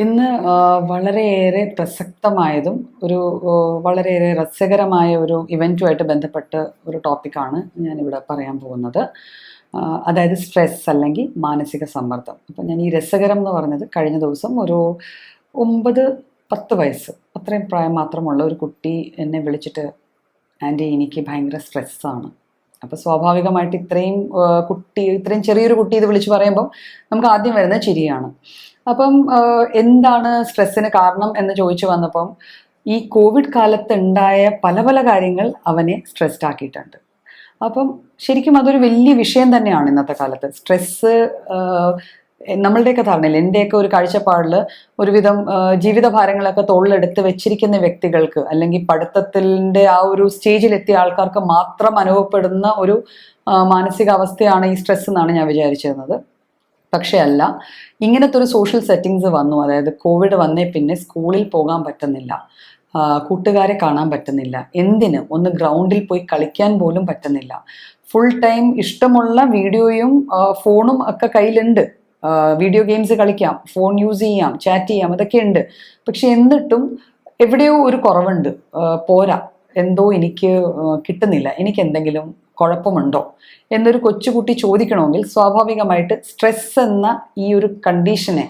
ഇന്ന് വളരെയേറെ പ്രസക്തമായതും ഒരു വളരെയേറെ രസകരമായ ഒരു ഇവന്റുമായിട്ട് ബന്ധപ്പെട്ട് ഒരു ടോപ്പിക്കാണ് ഞാനിവിടെ പറയാൻ പോകുന്നത്. അതായത് സ്ട്രെസ് അല്ലെങ്കിൽ മാനസിക സമ്മർദ്ദം. അപ്പം ഞാൻ ഈ രസകരം എന്ന് പറഞ്ഞത് കഴിഞ്ഞ ദിവസം ഒരു ഒമ്പത് പത്ത് വയസ്സ് അത്രയും പ്രായം മാത്രമുള്ള ഒരു കുട്ടി എന്നെ വിളിച്ചിട്ട് ആന്റി എനിക്ക് ഭയങ്കര സ്ട്രെസ്സാണ്. അപ്പോൾ സ്വാഭാവികമായിട്ട് ഇത്രയും കുട്ടി ഇത്രയും ചെറിയൊരു കുട്ടി ഇത് വിളിച്ച് പറയുമ്പം നമുക്ക് ആദ്യം വരുന്നത് ചിരിയാണ്. അപ്പം എന്താണ് സ്ട്രെസ്സിന് കാരണം എന്ന് ചോദിച്ചു വന്നപ്പം ഈ കോവിഡ് കാലത്ത് ഉണ്ടായ പല പല കാര്യങ്ങൾ അവനെ സ്ട്രെസ്ഡ് ആക്കിയിട്ടുണ്ട്. അപ്പം ശരിക്കും അതൊരു വലിയ വിഷയം തന്നെയാണ് ഇന്നത്തെ കാലത്ത്. സ്ട്രെസ്സ് നമ്മളുടെയൊക്കെ ധാരണയിൽ എന്റെയൊക്കെ ഒരു കാഴ്ചപ്പാടിൽ ഒരുവിധം ജീവിതഭാരങ്ങളൊക്കെ തോളിലെടുത്ത് വെച്ചിരിക്കുന്ന വ്യക്തികൾക്ക് അല്ലെങ്കിൽ പഠിത്തത്തിന്റെ ആ ഒരു സ്റ്റേജിലെത്തിയ ആൾക്കാർക്ക് മാത്രം അനുഭവപ്പെടുന്ന ഒരു മാനസികാവസ്ഥയാണ് ഈ സ്ട്രെസ് എന്നാണ് ഞാൻ വിചാരിച്ചിരുന്നത്. പക്ഷേ അല്ല ഇങ്ങനത്തെ ഒരു സോഷ്യൽ സെറ്റിങ്സ് വന്നു. അതായത് കോവിഡ് വന്നേ പിന്നെ സ്കൂളിൽ പോകാൻ പറ്റുന്നില്ല. കൂട്ടുകാരെ കാണാൻ പറ്റുന്നില്ല. എന്തിന്? ഒന്ന് ഗ്രൗണ്ടിൽ പോയി കളിക്കാൻ പോലും പറ്റുന്നില്ല. ഫുൾ ടൈം ഇഷ്ടമുള്ള വീഡിയോയും ഫോണും ഒക്കെ കയ്യിലുണ്ട്. വീഡിയോ ഗെയിംസ് കളിക്കാം ഫോൺ യൂസ് ചെയ്യാം ചാറ്റ് ചെയ്യാം അതൊക്കെ ഉണ്ട്. പക്ഷെ എന്നിട്ടും എവിടെയോ ഒരു കുറവുണ്ട്. പോരാ. എന്തോ എനിക്ക് കിട്ടുന്നില്ല. എനിക്ക് എന്തെങ്കിലും കുഴപ്പമുണ്ടോ എന്നൊരു കൊച്ചുകുട്ടി ചോദിക്കണമെങ്കിൽ സ്വാഭാവികമായിട്ട് സ്ട്രെസ് എന്ന ഈ ഒരു കണ്ടീഷനെ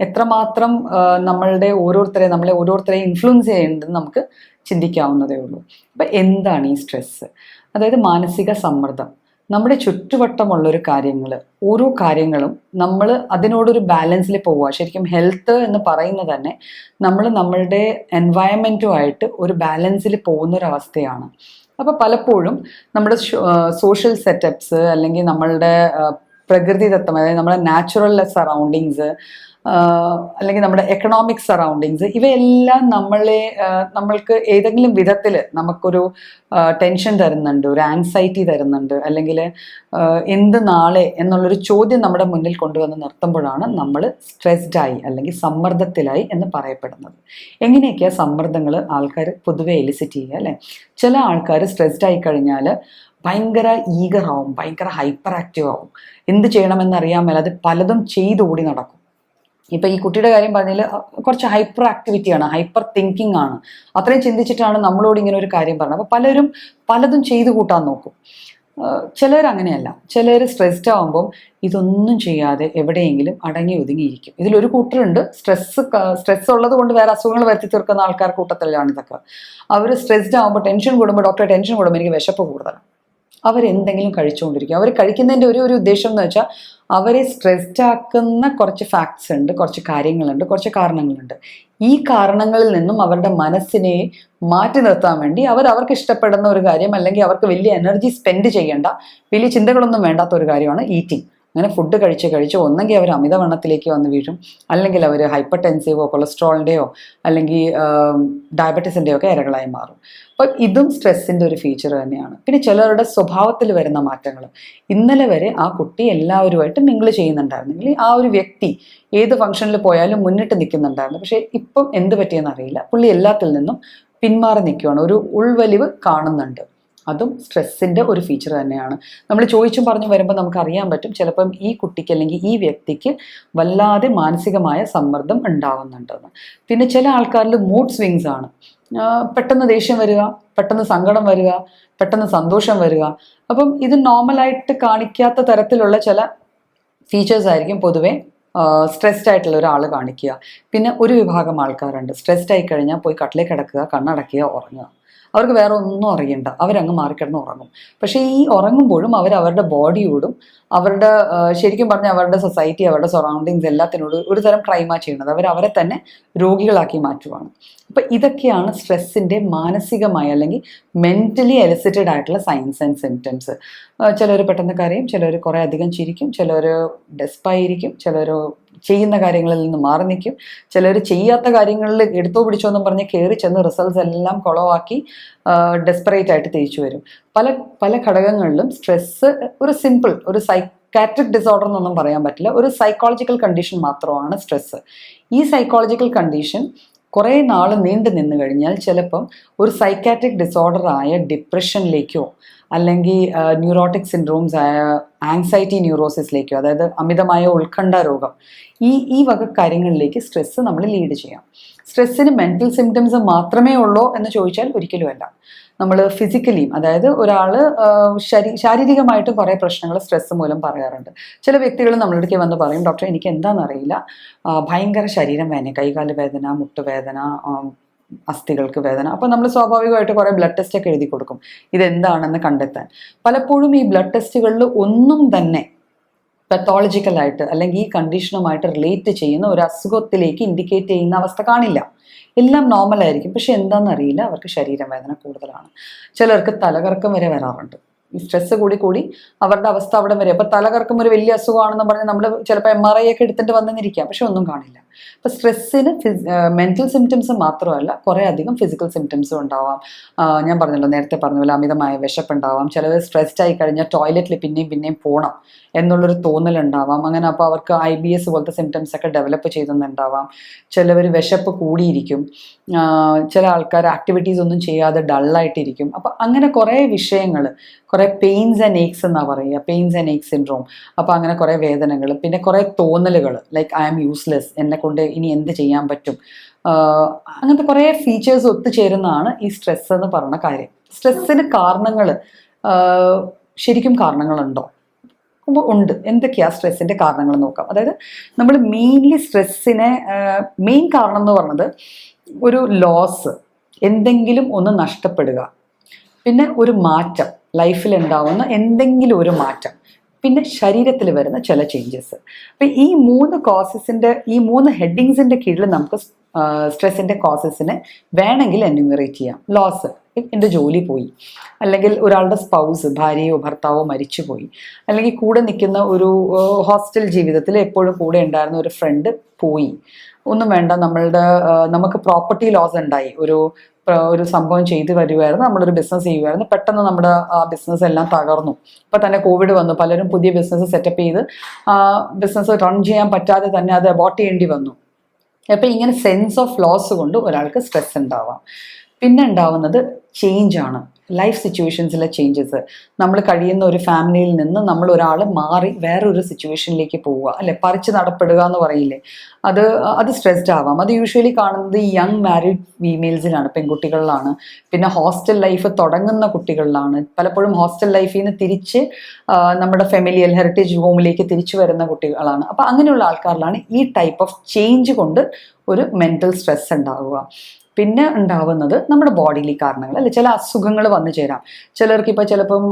എത്രമാത്രം നമ്മളുടെ ഓരോരുത്തരെ നമ്മളെ ഓരോരുത്തരെയും ഇൻഫ്ലുവൻസ് ചെയ്യുന്നുണ്ടെന്ന് നമുക്ക് ചിന്തിക്കാവുന്നതേ ഉള്ളൂ. അപ്പം എന്താണ് ഈ സ്ട്രെസ്സ് അതായത് മാനസിക സമ്മർദ്ദം. നമ്മുടെ ചുറ്റുവട്ടമുള്ളൊരു കാര്യങ്ങൾ ഓരോ കാര്യങ്ങളും നമ്മൾ അതിനോടൊരു ബാലൻസിൽ പോവുക. ശരിക്കും ഹെൽത്ത് എന്ന് പറയുന്നത് തന്നെ നമ്മൾ നമ്മളുടെ എൻവയൺമെന്റുമായിട്ട് ഒരു ബാലൻസിൽ പോകുന്നൊരവസ്ഥയാണ്. അപ്പോൾ പലപ്പോഴും നമ്മുടെ സോഷ്യൽ സെറ്റപ്സ് അല്ലെങ്കിൽ നമ്മളുടെ പ്രകൃതിദത്തം അതായത് നമ്മുടെ നാച്ചുറൽ സറൗണ്ടിങ്സ് അല്ലെങ്കിൽ നമ്മുടെ എക്കണോമിക് സറൗണ്ടിങ്സ് ഇവയെല്ലാം നമ്മളെ നമ്മൾക്ക് ഏതെങ്കിലും വിധത്തിൽ നമുക്കൊരു ടെൻഷൻ തരുന്നുണ്ട് ഒരു ആൻസൈറ്റി തരുന്നുണ്ട് അല്ലെങ്കിൽ എന്ത് നാളെ എന്നുള്ളൊരു ചോദ്യം നമ്മുടെ മുന്നിൽ കൊണ്ടുവന്ന് നിർത്തുമ്പോഴാണ് നമ്മൾ സ്ട്രെസ്ഡായി അല്ലെങ്കിൽ സമ്മർദ്ദത്തിലായി എന്ന് പറയപ്പെടുന്നത്. എങ്ങനെയൊക്കെയാണ് സമ്മർദ്ദങ്ങൾ ആൾക്കാർ പൊതുവെ എലിസിറ്റ് ചെയ്യുക അല്ലേ? ചില ആൾക്കാർ സ്ട്രെസ്ഡായി കഴിഞ്ഞാൽ ഭയങ്കര ഈഗർ ആവും ഭയങ്കര ഹൈപ്പർ ആക്റ്റീവ് ആവും. എന്ത് ചെയ്യണമെന്നറിയാൻ മേലാതെ പലതും ചെയ്തോടി നടക്കും. ഇപ്പൊ ഈ കുട്ടിയുടെ കാര്യം പറഞ്ഞാൽ കുറച്ച് ഹൈപ്പർ ആക്ടിവിറ്റിയാണ് ഹൈപ്പർ തിങ്കിങ് ആണ്. അത്രയും ചിന്തിച്ചിട്ടാണ് നമ്മളോട് ഇങ്ങനെ ഒരു കാര്യം പറഞ്ഞത്. അപ്പോൾ പലരും പലതും ചെയ്തു കൂട്ടാൻ നോക്കും. ചിലർ അങ്ങനെയല്ല. ചിലർ സ്ട്രെസ്ഡ് ആവുമ്പം ഇതൊന്നും ചെയ്യാതെ എവിടെയെങ്കിലും അടങ്ങി ഒതുങ്ങിയിരിക്കും ഇതിലൊരു കൂട്ടരുണ്ട്. സ്ട്രെസ് സ്ട്രെസ് ഉള്ളത് കൊണ്ട് വേറെ അസുഖങ്ങൾ വരുത്തി തീർക്കുന്ന ആൾക്കാർ കൂട്ടത്തിലാണ് ഇതൊക്കെ. അവർ സ്ട്രെസ്ഡ് ആകുമ്പോൾ ടെൻഷൻ കൂടുമ്പോൾ ഡോക്ടറെ ടെൻഷൻ കൂടുമ്പോൾ എനിക്ക് വിശപ്പ് കൂടുതലാണ് അവരെന്തെങ്കിലും കഴിച്ചുകൊണ്ടിരിക്കും. അവർ കഴിക്കുന്നതിന്റെ ഒരു ഒരു ഉദ്ദേശം എന്ന് വെച്ചാൽ അവരെ സ്ട്രെസ്ഡ് ആക്കുന്ന കുറച്ച് ഫാക്ട്സ് ഉണ്ട് കുറച്ച് കാര്യങ്ങളുണ്ട് കുറച്ച് കാരണങ്ങളുണ്ട്. ഈ കാരണങ്ങളിൽ നിന്നും അവരുടെ മനസ്സിനെ മാറ്റി നിർത്താൻ വേണ്ടി അവർ അവർക്ക് ഇഷ്ടപ്പെടുന്ന ഒരു കാര്യം അല്ലെങ്കിൽ അവർക്ക് വലിയ എനർജി സ്പെൻഡ് ചെയ്യേണ്ട വലിയ ചിന്തകളൊന്നും വേണ്ടാത്ത ഒരു കാര്യമാണ് ഈറ്റിംഗ് അങ്ങനെ ഫുഡ് കഴിച്ച് കഴിച്ച് ഒന്നെങ്കിൽ അവർ അമിതവണ്ണത്തിലേക്ക് വന്ന് വീഴും. അല്ലെങ്കിൽ അവർ ഹൈപ്പർ ടെൻസീവോ കൊളസ്ട്രോളിന്റെയോ അല്ലെങ്കിൽ ഡയബറ്റീസിന്റെയോ ഒക്കെ ഇരകളായി മാറും. അപ്പം ഇതും സ്ട്രെസ്സിന്റെ ഒരു ഫീച്ചർ തന്നെയാണ്. പിന്നെ ചിലരുടെ സ്വഭാവത്തിൽ വരുന്ന മാറ്റങ്ങൾ. ഇന്നലെ വരെ ആ കുട്ടി എല്ലാവരുമായിട്ട് മിങ്കിൾ ചെയ്യുന്നുണ്ടായിരുന്നെങ്കിൽ ആ ഒരു വ്യക്തി ഏത് ഫംഗ്ഷനിൽ പോയാലും മുന്നിട്ട് നിൽക്കുന്നുണ്ടായിരുന്നു. പക്ഷേ ഇപ്പം എന്ത് പറ്റിയെന്നറിയില്ല പുള്ളി എല്ലാത്തിൽ നിന്നും പിന്മാറി നിൽക്കുകയാണ് ഒരു ഉൾവലിവ് കാണുന്നുണ്ട്. അതും സ്ട്രെസ്സിന്റെ ഒരു ഫീച്ചർ തന്നെയാണ്. നമ്മൾ ചോദിച്ചും പറഞ്ഞു വരുമ്പോൾ നമുക്ക് അറിയാൻ പറ്റും ചിലപ്പം ഈ കുട്ടിക്ക് അല്ലെങ്കിൽ ഈ വ്യക്തിക്ക് വല്ലാതെ മാനസികമായ സമ്മർദ്ദം ഉണ്ടാവുന്നുണ്ടെന്ന്. പിന്നെ ചില ആൾക്കാരിൽ മൂഡ് സ്വിങ്സ് ആണ്. പെട്ടെന്ന് ദേഷ്യം വരിക പെട്ടെന്ന് സങ്കടം വരിക പെട്ടെന്ന് സന്തോഷം വരിക. അപ്പം ഇത് നോർമലായിട്ട് കാണിക്കാത്ത തരത്തിലുള്ള ചില ഫീച്ചേഴ്സ് ആയിരിക്കും പൊതുവേ സ്ട്രെസ്ഡ് ആയിട്ടുള്ള ഒരാൾ കാണിക്കുക. പിന്നെ ഒരു വിഭാഗം ആൾക്കാരുണ്ട്. സ്ട്രെസ്ഡ് ആയി കഴിഞ്ഞാൽ പോയി കട്ടിലേക്ക് കിടക്കുക കണ്ണടക്കുക ഉറങ്ങുക. അവർക്ക് വേറെ ഒന്നും അറിയണ്ട. അവരങ്ങ് മാറിക്കിടന്ന് ഉറങ്ങും. പക്ഷേ ഈ ഉറങ്ങുമ്പോഴും അവർ അവരുടെ ബോഡിയോടും അവരുടെ ശരിക്കും പറഞ്ഞാൽ അവരുടെ സൊസൈറ്റി അവരുടെ സറൗണ്ടിങ്സ് എല്ലാത്തിനോടും ഒരു തരം ക്രൈമാ ചെയ്യുന്നത്. അവർ അവരെ തന്നെ രോഗികളാക്കി മാറ്റുവാണ്. അപ്പം ഇതൊക്കെയാണ് സ്ട്രെസ്സിന്റെ മാനസികമായ അല്ലെങ്കിൽ മെന്റലി എലിസിറ്റഡ് ആയിട്ടുള്ള സൈൻസ് ആൻഡ് സിംറ്റംസ് ചിലർ പെട്ടെന്ന് കരയും ചിലർ കുറേ അധികം ചിരിക്കും ചിലർ ഡെസ്പായിരിക്കും ചിലർ ചെയ്യുന്ന കാര്യങ്ങളിൽ നിന്ന് മാറി നിൽക്കും. ചിലർ ചെയ്യാത്ത കാര്യങ്ങളിൽ എടുത്തോ പിടിച്ചോ എന്നും പറഞ്ഞ് കയറി ചെന്ന് റിസൾട്ട്സ് എല്ലാം കുളവാക്കി ഡെസ്പറേറ്റ് ആയിട്ട് തിരിച്ചു വരും. പല പല ഘടകങ്ങളിലും സ്ട്രെസ്സ് ഒരു സിമ്പിൾ ഒരു സൈ സൈക്കാട്രിക് ഡിസോർഡർ എന്നൊന്നും പറയാൻ പറ്റില്ല. ഒരു സൈക്കോളജിക്കൽ കണ്ടീഷൻ മാത്രമാണ് സ്ട്രെസ്സ് ഈ സൈക്കോളജിക്കൽ കണ്ടീഷൻ കുറേ നാൾ നീണ്ടു നിന്ന് കഴിഞ്ഞാൽ ചിലപ്പം ഒരു സൈക്കാട്രിക് ഡിസോർഡർ ആയ ഡിപ്രഷനിലേക്കോ അല്ലെങ്കിൽ ന്യൂറോട്ടിക് സിൻഡ്രോംസ് ആയ ആങ്സൈറ്റി ന്യൂറോസിസിലേക്കോ അതായത് അമിതമായ ഉത്കണ്ഠ രോഗം ഈ ഈ വക കാര്യങ്ങളിലേക്ക് സ്ട്രെസ്സ് നമ്മൾ ലീഡ് ചെയ്യാം. സ്ട്രെസ്സിന് മെന്റൽ സിംറ്റംസ് മാത്രമേ ഉള്ളൂ എന്ന് ചോദിച്ചാൽ ഒരിക്കലുമല്ല നമ്മൾ ഫിസിക്കലിയും അതായത് ഒരാൾ ശരീ ശാരീരികമായിട്ടും കുറേ പ്രശ്നങ്ങൾ സ്ട്രെസ് മൂലം പറയാറുണ്ട്. ചില വ്യക്തികൾ നമ്മളിടയ്ക്ക് വന്ന് പറയും ഡോക്ടർ എനിക്ക് എന്താണെന്നറിയില്ല ഭയങ്കര ശരീരം വേദന കൈകാൽ വേദന മുട്ടുവേദന അസ്ഥികൾക്ക് വേദന. അപ്പോൾ നമ്മൾ സ്വാഭാവികമായിട്ട് കുറേ ബ്ലഡ് ടെസ്റ്റ് ഒക്കെ എഴുതി കൊടുക്കും. ഇതെന്താണെന്ന് കണ്ടെത്താൻ. പലപ്പോഴും ഈ ബ്ലഡ് ടെസ്റ്റുകളിൽ ഒന്നും തന്നെ പത്തോളജിക്കലായിട്ട് അല്ലെങ്കിൽ ഈ കണ്ടീഷനുമായിട്ട് റിലേറ്റ് ചെയ്യുന്ന ഒരു അസുഖത്തിലേക്ക് ഇൻഡിക്കേറ്റ് ചെയ്യുന്ന അവസ്ഥ കാണില്ല. എല്ലാം നോർമൽ ആയിരിക്കും. പക്ഷെ എന്താണെന്നറിയില്ല അവർക്ക് ശരീരവേദന കൂടുതലാണ്. ചിലർക്ക് തലകറക്കം വരെ വരാറുണ്ട്. ഈ സ്ട്രെസ് കൂടി കൂടി അവരുടെ അവസ്ഥ അവിടെ വരെ. അപ്പോൾ തലകറക്കം ഒരു വലിയ അസുഖമാണെന്ന് പറഞ്ഞ് നമ്മൾ ചിലപ്പോൾ എം ആർ ഐ ഒക്കെ എടുത്തിട്ട് വന്നെന്നിരിക്കാം പക്ഷെ ഒന്നും കാണില്ല. അപ്പോൾ സ്ട്രെസ്സിന് മെന്റൽ സിംറ്റംസ് മാത്രമല്ല കുറേ അധികം ഫിസിക്കൽ സിംറ്റംസും ഉണ്ടാവാം. ഞാൻ പറഞ്ഞല്ലോ നേരത്തെ പറഞ്ഞ പോലെ അമിതമായ വിശപ്പുണ്ടാവാം. ചിലവർ സ്ട്രെസ്ഡ് ആയി കഴിഞ്ഞാൽ ടോയ്ലറ്റിൽ പിന്നെയും പിന്നെയും പോകണം എന്നുള്ളൊരു തോന്നലുണ്ടാവാം. അങ്ങനെ അപ്പോൾ അവർക്ക് ഐ ബി എസ് പോലത്തെ സിംറ്റംസ് ഒക്കെ ഡെവലപ്പ് ചെയ്തെന്നുണ്ടാവാം. ചിലവർ വിശപ്പ് കൂടിയിരിക്കും. ചില ആൾക്കാർ ആക്ടിവിറ്റീസ് ഒന്നും ചെയ്യാതെ ഡള്ളായിട്ടിരിക്കും അപ്പോൾ അങ്ങനെ കുറേ വിഷയങ്ങൾ കുറേ പെയിൻസ് ആൻഡ് ഏക്സ് എന്നാണ് പറയുക. പെയിൻസ് ആൻഡ് ഏക്സ് സിൻഡ്രോം അപ്പോൾ അങ്ങനെ കുറേ വേദനകൾ പിന്നെ കുറേ തോന്നലുകൾ ലൈക്ക് ഐ ആം യൂസ്ലെസ് എന്നെ കൊണ്ട് ഇനി എന്ത് ചെയ്യാൻ പറ്റും? അങ്ങനത്തെ കുറേ ഫീച്ചേഴ്സ് ഒത്തുചേരുന്നതാണ് ഈ സ്ട്രെസ് എന്ന് പറയുന്ന കാര്യം. സ്ട്രെസ്സിന് കാരണങ്ങൾ ശരിക്കും കാരണങ്ങളുണ്ടോ? ഉണ്ട്. എന്തൊക്കെയാ സ്ട്രെസ്സിന്റെ കാരണങ്ങൾ നോക്കാം. അതായത് നമ്മൾ മെയിൻലി സ്ട്രെസ്സിനെ മെയിൻ കാരണം എന്ന് പറയുന്നത് ഒരു ലോസ് എന്തെങ്കിലും ഒന്ന് നഷ്ടപ്പെടുക. പിന്നെ ഒരു മാറ്റം. ലൈഫിൽ ഉണ്ടാവുന്ന എന്തെങ്കിലും ഒരു മാറ്റം. പിന്നെ ശരീരത്തിൽ വരുന്ന ചില ചേഞ്ചസ് അപ്പം ഈ മൂന്ന് കോസസിന്റെ ഈ മൂന്ന് ഹെഡിങ്സിന്റെ കീഴിൽ നമുക്ക് സ്ട്രെസ്സിന്റെ കോസസിനെ വേണമെങ്കിൽ എന്യൂമറേറ്റ് ചെയ്യാം. ലോസ് എന്റെ ജോലി പോയി. അല്ലെങ്കിൽ ഒരാളുടെ സ്പൗസ് ഭാര്യയോ ഭർത്താവോ മരിച്ചു പോയി അല്ലെങ്കിൽ കൂടെ നിൽക്കുന്ന ഒരു ഹോസ്റ്റൽ ജീവിതത്തിൽ എപ്പോഴും കൂടെ ഉണ്ടായിരുന്ന ഒരു ഫ്രണ്ട് പോയി. ഒന്നും വേണ്ട നമ്മളുടെ നമുക്ക് പ്രോപ്പർട്ടി ലോസ് ഉണ്ടായി. ഒരു ഒരു സംഭവം ചെയ്തു വരുമായിരുന്നു നമ്മളൊരു ബിസിനസ് ചെയ്യുമായിരുന്നു പെട്ടെന്ന് നമ്മുടെ ആ ബിസിനസ് എല്ലാം തകർന്നു. ഇപ്പൊ തന്നെ കോവിഡ് വന്നു. പലരും പുതിയ ബിസിനസ് സെറ്റപ്പ് ചെയ്ത് ബിസിനസ് റൺ ചെയ്യാൻ പറ്റാതെ തന്നെ അത് അബോട്ട് ചെയ്യേണ്ടി വന്നു. അപ്പം ഇങ്ങനെ സെൻസ് ഓഫ് ലോസ് കൊണ്ട് ഒരാൾക്ക് സ്ട്രെസ് ഉണ്ടാവാം. പിന്നെ ഉണ്ടാവുന്നത് ആണ്. ലൈഫ് സിറ്റുവേഷൻസിലെ ചേഞ്ചസ് നമ്മൾ കഴിയുന്ന ഒരു ഫാമിലിയിൽ നിന്ന് നമ്മൾ ഒരാൾ മാറി വേറൊരു സിറ്റുവേഷനിലേക്ക് പോവുക. അല്ലെ? പറിച്ച് നടപ്പെടുക എന്ന് പറയില്ലേ? അത് അത് സ്ട്രെസ്ഡ് ആവാം. അത് യൂഷ്വലി കാണുന്നത് യങ് മാരീഡ് ഫീമെയിൽസിലാണ് പെൺകുട്ടികളിലാണ്. പിന്നെ ഹോസ്റ്റൽ ലൈഫ് തുടങ്ങുന്ന കുട്ടികളിലാണ്. പലപ്പോഴും ഹോസ്റ്റൽ ലൈഫിൽ നിന്ന് തിരിച്ച് നമ്മുടെ ഫെമിലിയൽ ഹെറിറ്റേജ് ഹോമിലേക്ക് തിരിച്ചു വരുന്ന കുട്ടികളാണ്. അപ്പോൾ അങ്ങനെയുള്ള ആൾക്കാരിലാണ് ഈ ടൈപ്പ് ഓഫ് ചേഞ്ച് കൊണ്ട് ഒരു മെന്റൽ സ്ട്രെസ് ഉണ്ടാവുക. പിന്നെ ഉണ്ടാവുന്നത് നമ്മുടെ ബോഡിയിലെ കാരണങ്ങൾ അല്ലെ? ചില അസുഖങ്ങൾ വന്നു ചേരാം. ചിലർക്ക് ഇപ്പോൾ ചിലപ്പം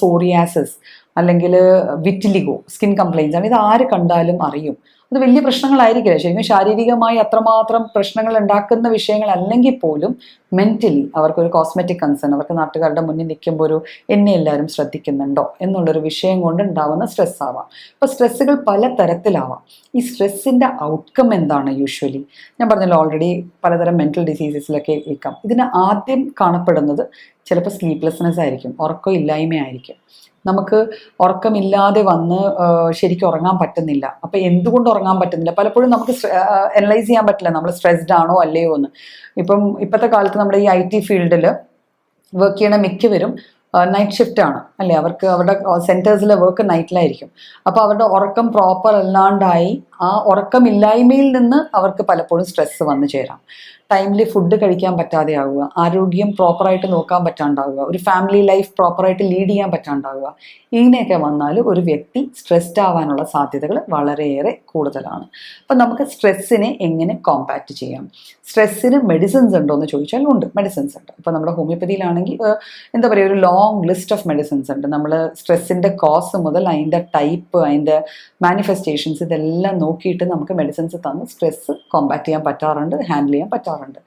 സോറിയാസിസ് അല്ലെങ്കിൽ വിറ്റിലിഗോ സ്കിൻ കംപ്ലയിൻസ് ആണ്. ഇത് ആര് കണ്ടാലും അറിയും. അത് വലിയ പ്രശ്നങ്ങളായിരിക്കില്ല. ശരിക്കും ശാരീരികമായി അത്രമാത്രം പ്രശ്നങ്ങൾ ഉണ്ടാക്കുന്ന വിഷയങ്ങൾ അല്ലെങ്കിൽ പോലും മെന്റലി അവർക്കൊരു കോസ്മെറ്റിക് കൺസേൺ അവർക്ക് നാട്ടുകാരുടെ മുന്നിൽ നിൽക്കുമ്പോൾ ഒരു എന്നെ എല്ലാവരും ശ്രദ്ധിക്കുന്നുണ്ടോ എന്നുള്ളൊരു വിഷയം കൊണ്ട് ഉണ്ടാവുന്ന സ്ട്രെസ് ആവാം. അപ്പോൾ സ്ട്രെസ്സുകൾ പല തരത്തിലാവാം. ഈ സ്ട്രെസ്സിന്റെ ഔട്ട്കം എന്താണ് യൂഷ്വലി ഞാൻ പറഞ്ഞല്ലോ ഓൾറെഡി പലതരം മെന്റൽ ഡിസീസസിലൊക്കെ ഏൽക്കാം. ഇതിന് ആദ്യം കാണപ്പെടുന്നത് ചിലപ്പോൾ സ്ലീപ്ലെസ്നെസ് ആയിരിക്കും ഉറക്കം ഇല്ലായ്മയായിരിക്കും. നമുക്ക് ഉറക്കമില്ലാതെ വന്ന് ശരിക്കും ഉറങ്ങാൻ പറ്റുന്നില്ല. അപ്പൊ എന്തുകൊണ്ട് ഉറങ്ങാൻ പറ്റുന്നില്ല. പലപ്പോഴും നമുക്ക് അനലൈസ് ചെയ്യാൻ പറ്റില്ല. നമ്മൾ സ്ട്രെസ്ഡ് ആണോ അല്ലയോ എന്ന്. ഇപ്പം ഇപ്പോഴത്തെ കാലത്ത് നമ്മുടെ ഈ ഐ ടി ഫീൽഡിൽ വർക്ക് ചെയ്യണ മിക്കവരും നൈറ്റ് ഷിഫ്റ്റ് ആണ്. അല്ലേ? അവർക്ക് അവരുടെ സെന്റേഴ്സിലെ വർക്ക് നൈറ്റിലായിരിക്കും അപ്പോൾ അവരുടെ ഉറക്കം പ്രോപ്പർ അല്ലാണ്ടായി ആ ഉറക്കമില്ലായ്മയിൽ നിന്ന് അവർക്ക് പലപ്പോഴും സ്ട്രെസ്സ് വന്നു ചേരാം. ടൈംലി ഫുഡ് കഴിക്കാൻ പറ്റാതെ ആവുക ആരോഗ്യം പ്രോപ്പറായിട്ട് നോക്കാൻ പറ്റാണ്ടാവുക ഒരു ഫാമിലി ലൈഫ് പ്രോപ്പറായിട്ട് ലീഡ് ചെയ്യാൻ പറ്റാണ്ടാവുക ഇങ്ങനെയൊക്കെ വന്നാൽ ഒരു വ്യക്തി സ്ട്രെസ്ഡ് ആവാനുള്ള സാധ്യതകൾ വളരെയേറെ കൂടുതലാണ്. അപ്പം നമുക്ക് സ്ട്രെസ്സിനെ എങ്ങനെ കോമ്പാക്റ്റ് ചെയ്യാം? സ്ട്രെസ്സിന് മെഡിസിൻസ് ഉണ്ടോ എന്ന് ചോദിച്ചാൽ ഉണ്ട് മെഡിസിൻസ് ഉണ്ട്. ഇപ്പോൾ നമ്മുടെ ഹോമിയോപ്പതിയിലാണെങ്കിൽ എന്താ പറയുക ഒരു ലോങ് ലിസ്റ്റ് ഓഫ് മെഡിസിൻസ് ഉണ്ട്. നമ്മൾ സ്ട്രെസ്സിന്റെ കോസ് മുതൽ അതിന്റെ ടൈപ്പ് അതിന്റെ മാനിഫെസ്റ്റേഷൻസ് ഇതെല്ലാം നോക്കിയിട്ട് നമുക്ക് മെഡിസിൻസ് തന്ന് സ്ട്രെസ്സ് കോമ്പാക്ട് ചെയ്യാൻ പറ്റാറുണ്ട് ഹാൻഡിൽ ചെയ്യാൻ പറ്റാറുണ്ട്.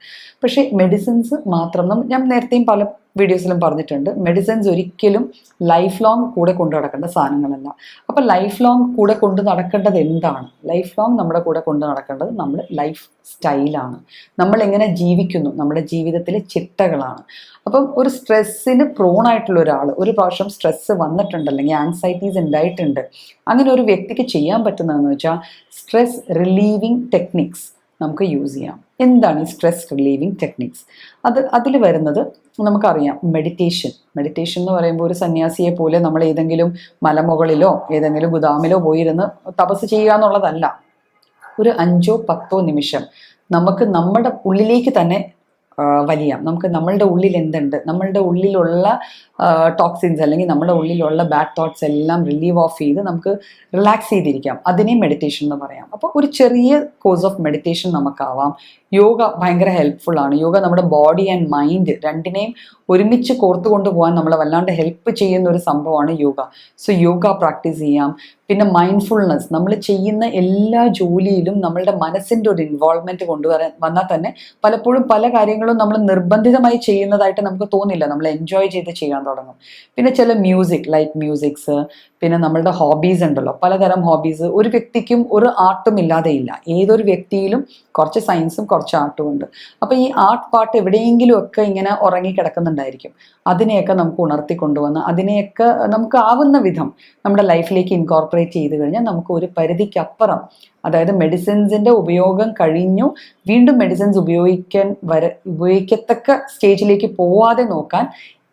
പക്ഷേ മെഡിസിൻസ് മാത്രം ഞാൻ നേരത്തെയും പല വീഡിയോസിലും പറഞ്ഞിട്ടുണ്ട്. മെഡിസിൻസ് ഒരിക്കലും ലൈഫ് ലോങ് കൂടെ കൊണ്ടു നടക്കേണ്ട സാധനങ്ങളല്ല. അപ്പോൾ ലൈഫ് ലോങ് കൂടെ കൊണ്ട് നടക്കേണ്ടത് എന്താണ്? ലൈഫ് ലോങ് നമ്മുടെ കൂടെ കൊണ്ട് നടക്കേണ്ടത് നമ്മൾ ലൈഫ് സ്റ്റൈലാണ് നമ്മൾ എങ്ങനെ ജീവിക്കുന്നു? നമ്മുടെ ജീവിതത്തിലെ ചിട്ടകളാണ്. അപ്പം ഒരു സ്ട്രെസ്സിന് പ്രോൺ ആയിട്ടുള്ള ഒരാൾ ഒരു പ്രാവശ്യം സ്ട്രെസ്സ് വന്നിട്ടുണ്ട് അല്ലെങ്കിൽ ആൻസൈറ്റീസ് ഉണ്ടായിട്ടുണ്ട് അങ്ങനെ ഒരു വ്യക്തിക്ക് ചെയ്യാൻ പറ്റുന്നതെന്ന് വെച്ചാൽ സ്ട്രെസ് റിലീവിങ് ടെക്നിക്സ് നമുക്ക് യൂസ് ചെയ്യാം. എന്താണ് ഈ സ്ട്രെസ് റിലീവിങ് ടെക്നിക്സ് അത് അതിൽ വരുന്നത് നമുക്കറിയാം മെഡിറ്റേഷൻ മെഡിറ്റേഷൻ എന്ന് പറയുമ്പോൾ ഒരു സന്യാസിയെ പോലെ നമ്മൾ ഏതെങ്കിലും മലമുകളിലോ ഏതെങ്കിലും ഗുദാമിലോ പോയിരുന്ന് തപസ് ചെയ്യുക എന്നുള്ളതല്ല. ഒരു അഞ്ചോ പത്തോ നിമിഷം നമുക്ക് നമ്മുടെ ഉള്ളിലേക്ക് തന്നെ വലിയാം. നമുക്ക് നമ്മളുടെ ഉള്ളിൽ എന്തുണ്ട്? നമ്മളുടെ ഉള്ളിലുള്ള ടോക്സിൻസ് അല്ലെങ്കിൽ നമ്മുടെ ഉള്ളിലുള്ള ബാഡ് തോട്ട്സ് എല്ലാം റിലീവ് ഓഫ് ചെയ്ത് നമുക്ക് റിലാക്സ് ചെയ്തിരിക്കാം. അതിനെ മെഡിറ്റേഷൻ എന്ന് പറയാം. അപ്പോൾ ഒരു ചെറിയ കോഴ്സ് ഓഫ് മെഡിറ്റേഷൻ നമുക്കാവാം. യോഗ ഭയങ്കര ഹെൽപ്ഫുൾ ആണ്. യോഗ നമ്മുടെ ബോഡി ആൻഡ് മൈൻഡ് രണ്ടിനെയും ഒരുമിച്ച് കോർത്തു കൊണ്ടുപോകാൻ നമ്മളെ വല്ലാണ്ട് ഹെൽപ്പ് ചെയ്യുന്ന ഒരു സംഭവമാണ് യോഗ. സോ യോഗ പ്രാക്ടീസ് ചെയ്യാം. പിന്നെ മൈൻഡ്ഫുൾനെസ് നമ്മൾ ചെയ്യുന്ന എല്ലാ ജോലിയിലും നമ്മളുടെ മനസ്സിന്റെ ഒരു ഇൻവോൾവ്മെന്റ് കൊണ്ടുവരാൻ വന്നാൽ തന്നെ പലപ്പോഴും പല കാര്യങ്ങളും നമ്മൾ നിർബന്ധിതമായി ചെയ്യുന്നതായിട്ട് നമുക്ക് തോന്നില്ല. നമ്മൾ എൻജോയ് ചെയ്ത് ചെയ്യാൻ തുടങ്ങും. പിന്നെ ചില മ്യൂസിക് ലൈറ്റ് മ്യൂസിക്സ് പിന്നെ നമ്മളുടെ ഹോബീസ് ഉണ്ടല്ലോ. പലതരം ഹോബീസ് ഒരു വ്യക്തിക്കും ഒരു ആർട്ടും ഇല്ലാതെ ഇല്ല. ഏതൊരു വ്യക്തിയിലും കുറച്ച് സയൻസും കുറച്ച് ആർട്ടും ഉണ്ട്. അപ്പോൾ ഈ ആർട്ട് പാർട്ട് എവിടെയെങ്കിലും ഒക്കെ ഇങ്ങനെ ഉറങ്ങി കിടക്കുന്നുണ്ടായിരിക്കും. അതിനെയൊക്കെ നമുക്ക് ഉണർത്തി കൊണ്ടുവന്ന് അതിനെയൊക്കെ നമുക്ക് ആവുന്ന വിധം നമ്മുടെ ലൈഫിലേക്ക് ഇൻകോർപ്പറേറ്റ് ചെയ്ത് കഴിഞ്ഞാൽ നമുക്ക് ഒരു പരിധിക്കപ്പുറം അതായത് മെഡിസിൻസിന്റെ ഉപയോഗം കഴിഞ്ഞു വീണ്ടും മെഡിസിൻസ് ഉപയോഗിക്കാൻ വര ഉപയോഗിക്കത്തക്ക സ്റ്റേജിലേക്ക് പോവാതെ നോക്കാൻ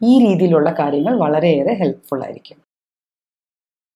ഈ രീതിയിലുള്ള കാര്യങ്ങൾ വളരെയേറെ ഹെൽപ്ഫുൾ ആയിരിക്കും.